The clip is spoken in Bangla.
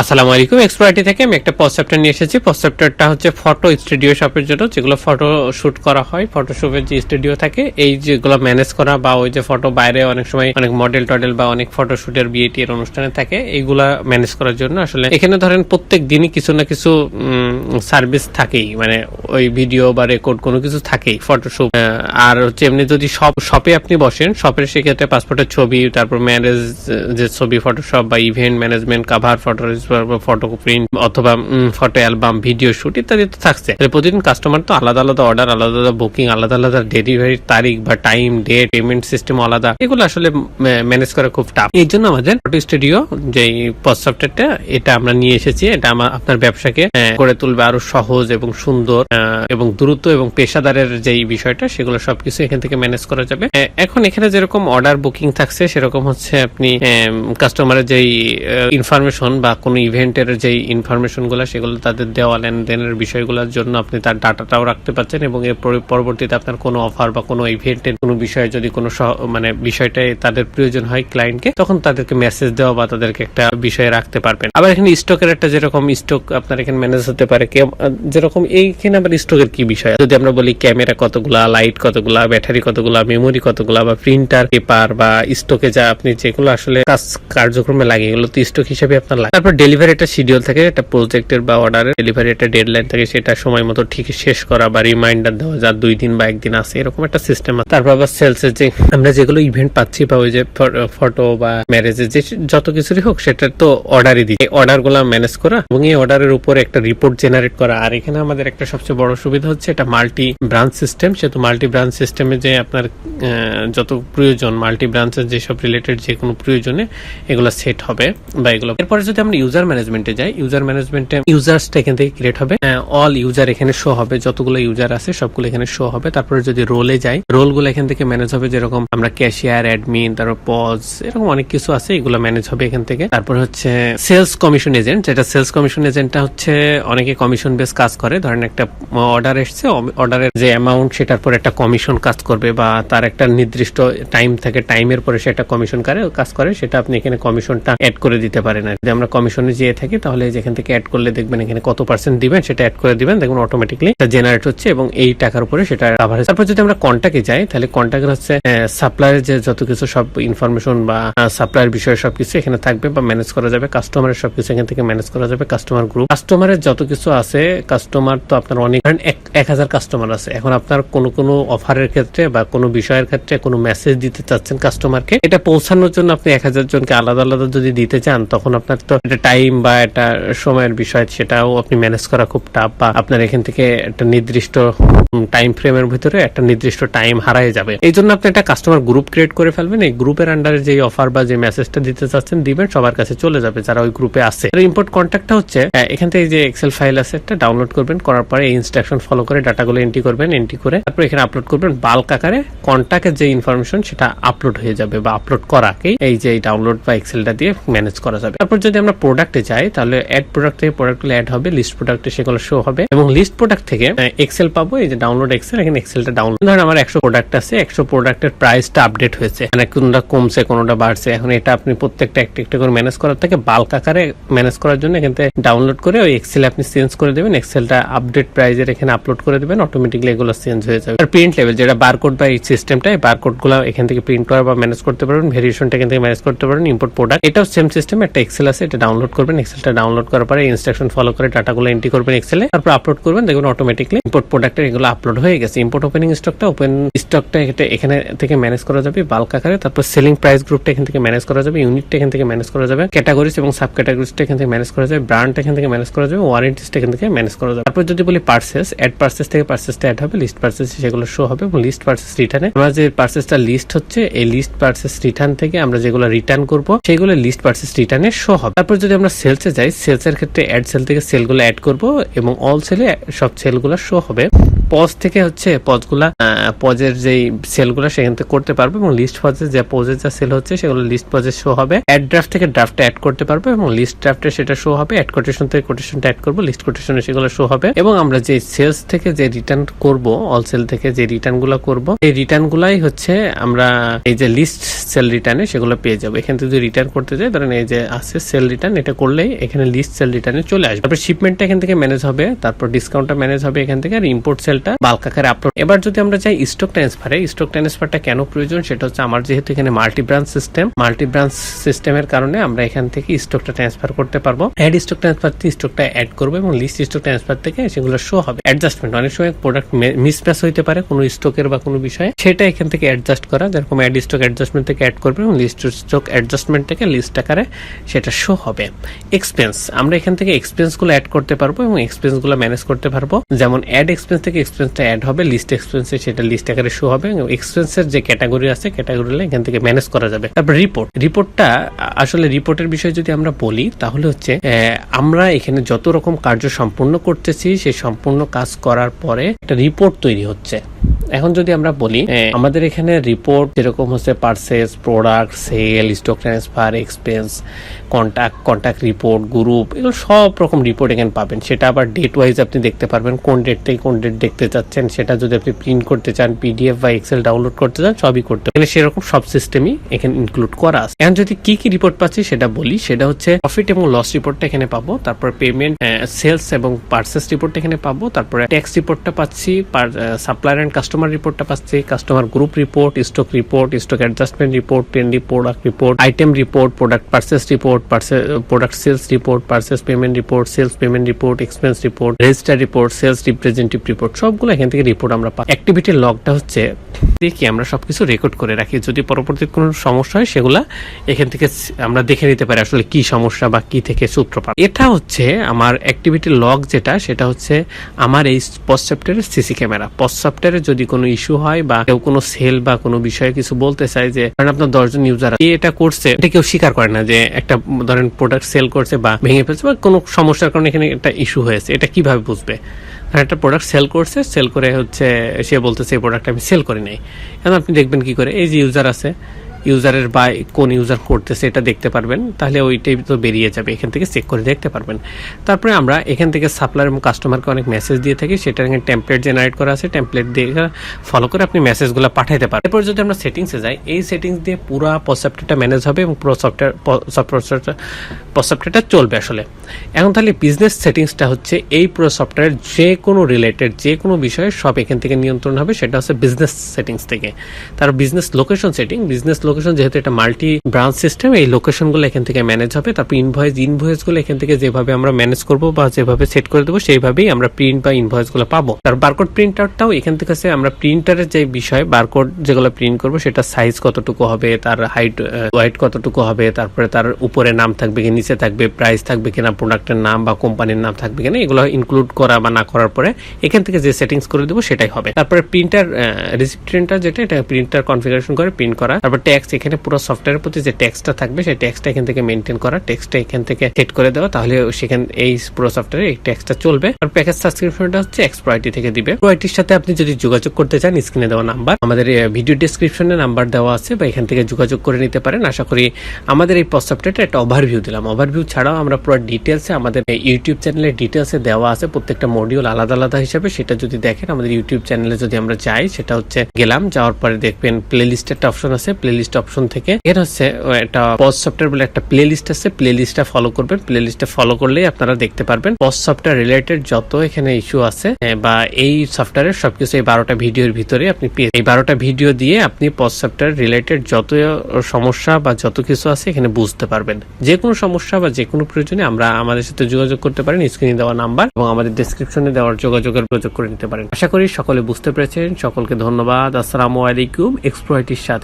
আসসালামু আলাইকুম এক্সপ্রাইটি থেকে আমি একটা পসেপ্টার নিয়ে এসেছি। পসেপ্টারটা হচ্ছে ফটো স্টুডিও শপের জন্য, যেগুলো ফটো শুট করা হয় ফটো শুটের যে স্টুডিও থাকে, এই যেগুলো ম্যানেজ করা বা ওই যে ফটো বাইরে অনেক সময় অনেক মডেল টডেল বা অনেক ফটো শুটের বিয়েটি এর অনুষ্ঠানে থাকে, এইগুলা ম্যানেজ করার জন্য আসলে এখানে ধরেন প্রত্যেক দিনই কিছু না কিছু সার্ভিস থাকেই মানে ওই ভিডিও বা রেকর্ড কোনো কিছু থাকেই ফটোশুট আর হচ্ছে এমনি যদি সব শপে আপনি বসেন শপের সেক্ষেত্রে পাসপোর্টের ছবি, তারপর ম্যারেজ যে ছবি ফটোশপ বা event management cover photo photo print অথবা ফটো অ্যালবাম ভিডিও শুট ইত্যাদি তো থাকছে। প্রতিদিন কাস্টমার তো আলাদা আলাদা অর্ডার আলাদা আলাদা বুকিং আলাদা আলাদা ডেলিভারির তারিখ বা টাইম ডেট পেমেন্ট সিস্টেম আলাদা। এগুলো আসলে ম্যানেজ করা খুব টাফ এই জন্য আমাদের ফটো স্টুডিও যে সফটওয়্যারটা এটা আমরা নিয়ে এসেছি। এটা আপনার ব্যবসাকে গড়ে তুলবে আরও সহজ এবং সুন্দর এবং দ্রুত এবং পেশাদারের যেই বিষয়টা, সেগুলো সবকিছু এখান থেকে ম্যানেজ করা যাবে। এখন এখানে যেরকম অর্ডার বুকিং থাকছে, সেরকম হচ্ছে আপনি কাস্টমারের যেই ইনফরমেশন বা কোনো ইভেন্টের যেই ইনফরমেশনগুলো সেগুলো তাদের দেওয়া লেনদেনের বিষয়গুলোর জন্য আপনি তার ডাটাটাও রাখতে পারছেন এবং এর পরবর্তীতে আপনার কোনো অফার বা কোনো ইভেন্টের কোনো বিষয়ে যদি কোনো মানে বিষয়টাই তাদের প্রয়োজন হয় ক্লায়েন্টকে, তখন তাদেরকে মেসেজ দেওয়া বা তাদেরকে একটা বিষয়ে রাখতে পারবেন। আবার এখানে স্টকের একটা যেরকম স্টক আপনার এখানে ম্যানেজ হতে পারে যেরকম এইখানে আবার স্টকের কি বিষয়? যদি আমরা বলি ক্যামেরা কতগুলা, লাইট কতগুলা, ব্যাটারি কতগুলা, মেমোরি কতগুলা বা প্রিন্টার, পেপার বা স্টকে যা আপনি যেগুলো আসলে কাজ কার্যক্রমে লাগে, এগুলো তো স্টক হিসেবে আপনার লাগে। তারপর ডেলিভারি একটা শিডিউল থাকে, একটা প্রজেক্টের বা অর্ডারের ডেলিভারি একটা ডেডলাইন থাকে, সেটা সময় মতো ঠিক শেষ করা বা রিমাইন্ডার দেওয়া যা দুই দিন বা একদিন আছে, এরকম একটা সিস্টেম আছে। তারপর আবার সেলসের যে আমরা যেগুলো ইভেন্ট পাচ্ছি বা ওই যে ফটো বা ম্যারেজের যে যত কিছুরই হোক, সেটা তো অর্ডারই অর্ডারগুলা ম্যানেজ করা এবং এই অর্ডারের উপর একটা রিপোর্ট জেনারেট করা। আর এখানে আমাদের একটা সবচেয়ে বড় সুবিধা হচ্ছে, এটা মাল্টি ব্রাঞ্চ সিস্টেম সেহেতু মাল্টি ব্রাঞ্চ সিস্টেমে যে আপনার যত প্রয়োজন মাল্টি ব্রাঞ্চের যেসব রিলেটেড যে কোনো প্রয়োজনে এগুলো সেট হবে বা এগুলো। এরপরে যদি আমরা ইউজার ম্যানেজমেন্টে যাই ইউজার ম্যানেজমেন্টে ইউজার্সটা এখান থেকে ক্রিয়েট হবে। অল ইউজার এখানে শো হবে, যতগুলো ইউজার আছে সবগুলো এখানে শো হবে। তারপরে যদি রোলে যাই রোলগুলো এখান থেকে ম্যানেজ হবে যেরকম আমরা ক্যাশিয়ার অ্যাডমিন তারপর পজ এরকম অনেক কিছু আছে, এগুলো ম্যানেজ হবে এখান থেকে। তারপর হচ্ছে সেলস কমিশন এজেন্ট যেটা সেলস কমিশন এজেন্টটা হচ্ছে অনেকে কমিশন বেস কাজ করে। ধরেন একটা অর্ডার এসছে অর্ডারের যে অ্যামাউন্ট সেটার পর একটা কমিশন কাজ করবে বা তার একটা নির্দিষ্ট টাইম থাকে টাইমের পরে সে একটা কমিশন কাজ করে, সেটা আপনি এখানে কমিশনটা অ্যাড করে দিতে পারেন আর যদি আমরা কমিশনে যেয়ে থাকি, তাহলে যেখান থেকে অ্যাড করলে দেখবেন এখানে কত পার্সেন্ট দিবেন, সেটা অ্যাড করে দিবেন দেখুন অটোমেটিকলি জেনারেট হচ্ছে এবং এই টাকার উপরে সেটা কাভার তারপর যদি আমরা কন্ট্যাক্টে যাই, তাহলে কন্ট্যাক্ট হচ্ছে সাপ্লায়ারের যে যত কিছু সব ইনফরমেশন বা সাপ্লায়ার বিষয়ে সবকিছু এখানে থাকবে বা ম্যানেজ করা যাবে কাস্টমারের সবকিছু এখান থেকে ম্যানেজ করা যাবে কাস্টমার গ্রুপ কাস্টমারের যত কিছু আছে কাস্টমার তো আপনার অনেক, ধরেন এক- হাজার কাস্টমার আছে। এখন আপনার কোনো কোনো অফারের ক্ষেত্রে বা কোনো বিষয়ের ক্ষেত্রে কোনো মেসেজ দিতে চাচ্ছেন কাস্টমারকে এটা পৌঁছানোর জন্য আপনি এক হাজার জনকে আলাদা আলাদা যদি দিতে চান, তখন আপনার তো একটা টাইম বা একটা সময়ের বিষয় সেটাও আপনি ম্যানেজ করা খুব টাফ বা আপনার এখান থেকে একটা নির্দিষ্ট টাইম ফ্রেমের ভিতরে একটা নির্দিষ্ট টাইম হারায় যাবে। এই জন্য আপনি একটা কাস্টমার গ্রুপ ক্রিয়েট করে ফেলবেন। এই গ্রুপের আন্ডারে যে অফার বা যে মেসেজটা দিতে চাচ্ছেন দিবেন সবার কাছে চলে যাবে যারা ওই গ্রুপে আছে। ইম্পোর্ট কন্ট্যাক্টটা হচ্ছে আহ, এখান থেকে যে এক্সেল ফাইল আছে একটা ডাউনলোড করবেন করার পরে এই ইনস্ট্রাকশন ফলো করে ডাটাগুলো এন্ট্রি করবেন এন্ট্রি করে তারপর এখানে আপলোড করবেন। বাল্ক আকারে কন্ট্যাক্টের যে ইনফরমেশন সেটা আপলোড হয়ে যাবে বা আপলোড করাকেই এই যে ডাউনলোড বা এক্সেলটা দিয়ে ম্যানেজ করা যাবে। তারপর যদি আমরা প্রোডাক্টে যাই তাহলে অ্যাড প্রোডাক্ট থেকে প্রোডাক্টগুলো অ্যাড হবে লিস্ট প্রোডাক্টে সেগুলো শো হবে। এবং লিস্ট প্রোডাক্ট থেকে এক্সেল পাবো, এই যে ডাউনলোড এক্সেল এখানে এক্সেলটা ডাউনলোড ধরেন আমার একশো প্রোডাক্ট আছে, একশো প্রোডাক্টের প্রাইসটা আপডেট হয়েছে। মানে কোনটা কমছে, কোনটা বাড়ছে। এখন এটা আপনি প্রত্যেকটা একটা একটা করে ম্যানেজ করার থেকে বাল্ক আকারে ম্যানেজ করার জন্য এখান থেকে ডাউনলোড করে ওই এক্সেল আপনি চেঞ্জ করে দেবেন। এক্সেলটা আপডেট প্রাইজের এখানে আপলোড করে দেবেন অটোমেটিকলি এগুলো চেঞ্জ হয়ে যাবে। আর প্রিন্ট লেভেল যেটা বারকোড বা এই সিস্টেমটা এই বারকোডগুলো এখান থেকে প্রিন্ট করা বা ম্যানেজ করতে পারবেন ভেরিয়েশনটা এখান থেকে ম্যানেজ করতে পারবেন ইম্পোর্ট প্রোডাক্ট এটাও সেম সিস্টেম একটা এক্সেল আছে, এটা ডাউনলোড করবেন এক্সেলটা ডাউনলোড করার পরে ইনস্ট্রাকশন ফলো করে ডাটাগুলো এন্ট্রি করবেন এক্সেলে তারপর আপলোড করবেন দেখুন অটোমেটিকলি ইম্পোর্ট প্রোডাক্টের এগুলো আপলোড হয়ে গেছে। ইম্পোর্ট ওপেনিং স্টকটা ওপেন স্টকটা এখানে থেকে ম্যানেজ করা যাবে বাল্ক আকারে, তারপর সেলিং প্রাইস গ্রুপটা এখান থেকে ম্যানেজ করা যাবে ইউনিটটা এখান থেকে ম্যানেজ করা যাবে ক্যাটাগরিজ এবং সাব ক্যাটাগরিজটা এখান থেকে ম্যানেজ করা যাবে ব্র্যান্ড এখান থেকে ম্যানেজ করা যাবে ওয়ারেন্টিসটা এখান থেকে ম্যানেজ করা যাবে। তারপর যদি বলি পার্সেস অ্যাড পার্সেস থেকে পার্সেসটা অ্যাড হবে লিস্ট পার্সেস সেগুলো শো হবে এবং লিস্ট পার্সেস রিটার্নে আমরা যে পার্সেসটা লিস্ট হচ্ছে, এই লিস্ট পার্সেস রিটার্ন থেকে আমরা যেগুলো রিটার্ন করব, সেগুলো লিস্ট পার্সেস রিটার্নে শো হবে। তারপর যদি আমরা সেলসে যাই সেলসের ক্ষেত্রে অ্যাড সেল থেকে সেলগুলো অ্যাড করব এবং অল সেলে সব সেলগুলো শো হবে। পজ থেকে হচ্ছে পজগুলা পজের যেই সেলগুলো সেখান থেকে করতে পারবে এবং লিস্ট পজের যে পজের যা সেল হচ্ছে সেগুলো লিস্ট পজে শো হবে। অ্যাড ড্রাফট থেকে ড্রাফটে অ্যাড করতে পারব এবং লিস্ট ড্রাফটে সেটা শো হবে। অ্যাড কোটেশন থেকে কোটেশনটা অ্যাড করব লিস্ট কোটেশনে সেগুলো শো হবে এবং আমরা যে সেলস থেকে যে রিটার্ন করব অল সেল থেকে যে রিটার্নগুলো করব, এই রিটার্ন গুলাই হচ্ছে আমরা এই যে লিস্ট সেল রিটার্নে সেগুলো পেয়ে যাব। এখান থেকে যদি রিটার্ন করতে যাই, ধরেন এই যে আছে সেল রিটার্ন এটা করলেই এখানে লিস্ট সেল রিটার্নে চলে আসবে। তারপর শিপমেন্টটা এখান থেকে ম্যানেজ হবে, তারপর ডিসকাউন্টটা ম্যানেজ হবে এখান থেকে, আর ইম্পোর্ট সেলটা বাল্ক আকারে আপলোড এবার যদি আমরা চাই স্টক ট্রান্সফারে স্টক ট্রান্সফারটা কেন প্রয়োজন সেটা হচ্ছে আমার যেহেতু এখানে multi branch system multi branch সিস্টেমের কারণে আমরা এখান থেকে স্টকটা ট্রান্সফার করতে পারব। অ্যাড স্টক ট্রান্সফার থেকে স্টকটা অ্যাড করব এবং লিস্ট স্টক ট্রান্সফার থেকে সেগুলো শো হবে। অ্যাডজাস্টমেন্ট অনেক সময় প্রোডাক্ট মিসম্যাচ হইতে পারে কোনো স্টকের বা কোনো বিষয়ে। সেটা এখান থেকে অ্যাডজাস্ট করা, যেরকম অ্যাড স্টক অ্যাডজাস্টমেন্ট থেকে অ্যাড করবে এবং লিস্ট স্টক অ্যাডজাস্টমেন্ট থেকে লিস্ট আকারে সেটা শো হবে। এক্সপেন্স আমরা এখান থেকে এক্সপেন্সগুলো অ্যাড করতে পারব এবং এক্সপেন্সগুলো ম্যানেজ করতে পারব। যেমন অ্যাড এক্সপেন্স থেকে এক্সপেন্সটা অ্যাড হবে লিস্ট এক্সপেন্সে সেটা লিস্ট আকারে শো হবে এক্সপেন্সের যে ক্যাটাগরি আছে ক্যাটাগরি এখান থেকে ম্যানেজ করা যাবে। তারপর রিপোর্ট রিপোর্টটা আসলে রিপোর্টের বিষয়ে যদি আমরা বলি, তাহলে হচ্ছে আমরা এখানে যত রকম কার্য সম্পূর্ণ করতেছি সেই সম্পূর্ণ কাজ করার পরে একটা রিপোর্ট তৈরি হচ্ছে। এখন যদি আমরা বলি আমাদের এখানে রিপোর্ট যেরকম হচ্ছে purchase product sell stock transfer expense contact contact report group এগুলো সব রকম রিপোর্ট এখানে পাবেন। সেটা আবার ডেট ওয়াইজ আপনি দেখতে পারবেন, কোন ডেট থেকে কোন ডেট দেখতে চাচ্ছেন, সেটা যদি আপনি প্রিন্ট করতে চান পিডিএফ বা এক্সেল ডাউনলোড করতে চান, সবই করতে এখানে সেরকম সব সিস্টেমই এখানে ইনক্লুড করা আছে। এখন যদি কি কি রিপোর্ট পাচ্ছি সেটা বলি। সেটা হচ্ছে প্রফিট এবং লস রিপোর্টটা এখানে পাবো। তারপর পেমেন্ট সেলস এবং পার্সেস রিপোর্ট এখানে পাবো। তারপরে ট্যাক্স রিপোর্টটা পাচ্ছি সাপ্লায়ার এন্ড কাস্টমার রিপোর্টটা পাচ্ছি customer group report stock report stock adjustment report trendy product report item report product purchase report product sales report purchase payment report sales payment report expense report register report sales representative report সবগুলো এখান থেকে রিপোর্ট আমরা পাই। অ্যাক্টিভিটির লগটা হচ্ছে দেখি আমরা সবকিছু রেকর্ড করে রাখি। যদি পরবর্তী কোনো সমস্যা হয়, সেগুলা এখান থেকে আমরা দেখে নিতে পারি আসলে কি সমস্যা বা কি থেকে সূত্রপাত। এটা হচ্ছে আমার অ্যাক্টিভিটি লগ যেটা, সেটা হচ্ছে আমার এই পস্ট সফটওয়্যারের সিসি ক্যামেরা পস্ট সফটওয়্যারে যদি কোনো ইস্যু হয় বা কেউ কোনো সেল বা কোনো বিষয়ে কিছু বলতে চায় যে কারণ আপনার দশজন ইউজার এটা করছে, এটা কেউ স্বীকার করে না যে একটা, ধরেন প্রোডাক্ট সেল করছে বা ভেঙে ফেলছে বা কোনো সমস্যার কারণে এখানে একটা ইস্যু হয়েছে। এটা কীভাবে বুঝবে? একটা প্রোডাক্ট সেল করছে সেল করে হচ্ছে, সে বলতেছে এই প্রোডাক্ট আমি সেল করি নাই। এখন আপনি দেখবেন কি করে? এই যে ইউজার আছে ইউজারের বা কোন ইউজার করতেছে এটা দেখতে পারবেন, তাহলে ওইটাই তো বেরিয়ে যাবে, এখান থেকে চেক করে দেখতে পারবেন। তারপরে আমরা এখান থেকে সাপ্লায়ার এবং কাস্টমারকে অনেক মেসেজ দিয়ে থাকি, সেটা এখানে টেমপ্লেট জেনারেট করা আছে টেমপ্লেট দিয়ে ফলো করে আপনি মেসেজগুলো পাঠাইতে পারেন এরপর যদি আমরা সেটিংসে যাই, এই সেটিংস দিয়ে পুরো সফটওয়্যারটা ম্যানেজ হবে এবং পুরো সফটওয়্যার সফটওয়্যারটা চলবে আসলে। এখন তাহলে বিজনেস সেটিংসটা হচ্ছে এই পুরো সফটওয়্যার যে কোনো রিলেটেড যে কোনো বিষয়ে সব এখান থেকে নিয়ন্ত্রণ হবে, সেটা হচ্ছে বিজনেস সেটিংস থেকে। তার business location setting business location যেহেতু এটা মাল্টি ব্রাঞ্চ সিস্টেম এই লোকেশনগুলো এখান থেকে ম্যানেজ হবে। তারপর ইনভয়েস ইনভয়েসগুলো এখান থেকে যেভাবে আমরা ম্যানেজ করব বা যেভাবে সেট করে দেবো, সেইভাবেই আমরা প্রিন্ট বা ইনভয়েসগুলো পাবো। তার বারকোড প্রিন্টারটাও এখান থেকে আছে। আমরা প্রিন্টারের যে বিষয় বারকোড যেগুলো প্রিন্ট করব, সেটা সাইজ কতটুকু হবে, তার হাইট ওয়াইট কতটুকু হবে, তারপরে তার উপরে নাম থাকবে কি, নিচে থাকবে প্রাইস থাকবে কিনা প্রোডাক্টের নাম বা কোম্পানির নাম থাকবে কিনা, এগুলো ইনক্লুড করা বা না করার পরে এখান থেকে যে সেটিংস করে দেবো, সেটাই হবে। তারপরে প্রিন্টার রিসিপ্ট প্রিন্টার যেটা, এটা প্রিন্টার কনফিগারেশন করে প্রিন্ট করা। তারপর ট্যাক্স এখানে পুরো সফটওয়্যারের প্রতি যে ট্যাক্সটা থাকবে, সেই ট্যাক্সটা এখান থেকে মেনটেন করা ট্যাক্সটা এখান থেকে সেট করে দেওয়া, তাহলে সেখানে, এই পুরো সফটওয়্যারে এই ট্যাক্সটা চলবে। আর প্যাকেজ সাবস্ক্রিপশনটা হচ্ছে এক্সপ্রয়টি থেকে দিবে। প্রয়টির সাথে আপনি যদি যোগাযোগ করতে চান স্ক্রিনে দেওয়া নাম্বার আমাদের ভিডিও ডিসক্রিপশনে নাম্বার দেওয়া আছে, বা এখান থেকে যোগাযোগ করে নিতে পারেন। আশা করি আমাদের এই সফটওয়্যারটা একটা ওভারভিউ দিলাম। ওভারভিউ ছাড়াও আমরা পুরো ডিটেলসে আমাদের ইউটিউব চ্যানেলে ডিটেলসে দেওয়া আছে। প্রত্যেকটা মডিউল আলাদা আলাদা হিসাবে। সেটা যদি দেখেন, আমাদের ইউটিউব চ্যানেলে যদি আমরা যাই, সেটা হচ্ছে গেলাম। যাওয়ার পরে দেখবেন প্লে লিস্ট একটা অপশন আছে। প্লে লিস্ট অপশন থেকে। এর হচ্ছে একটা পজ সফটওয়্যার বলে একটা প্লে লিস্ট আছে। প্লে লিস্টটা ফলো করবেন। প্লে লিস্টটা ফলো করলেই আপনারা দেখতে পারবেন পজ সফটওয়্যার রিলেটেড যত এখানে ইস্যু আছে বা এই সফটওয়্যারের সবকিছু এই বারোটা ভিডিওর ভিতরে আপনি এই বারোটা ভিডিও দিয়ে আপনি পজ সফটওয়্যার রিলেটেড যত সমস্যা বা যত কিছু আছে এখানে বুঝতে পারবেন। যে কোনো সমস্যা বা যে কোনো প্রয়োজনে আমরা আমাদের সাথে যোগাযোগ করতে পারেন। স্ক্রিনে দেওয়া নাম্বার এবং আমাদের ডেসক্রিপশনে দেওয়ার যোগাযোগের যোগাযোগ করে নিতে পারেন। আশা করি সকলে বুঝতে পেরেছেন। সকলকে ধন্যবাদ। আসসালামু আলাইকুম। এক্সপ্রয়টির সাথে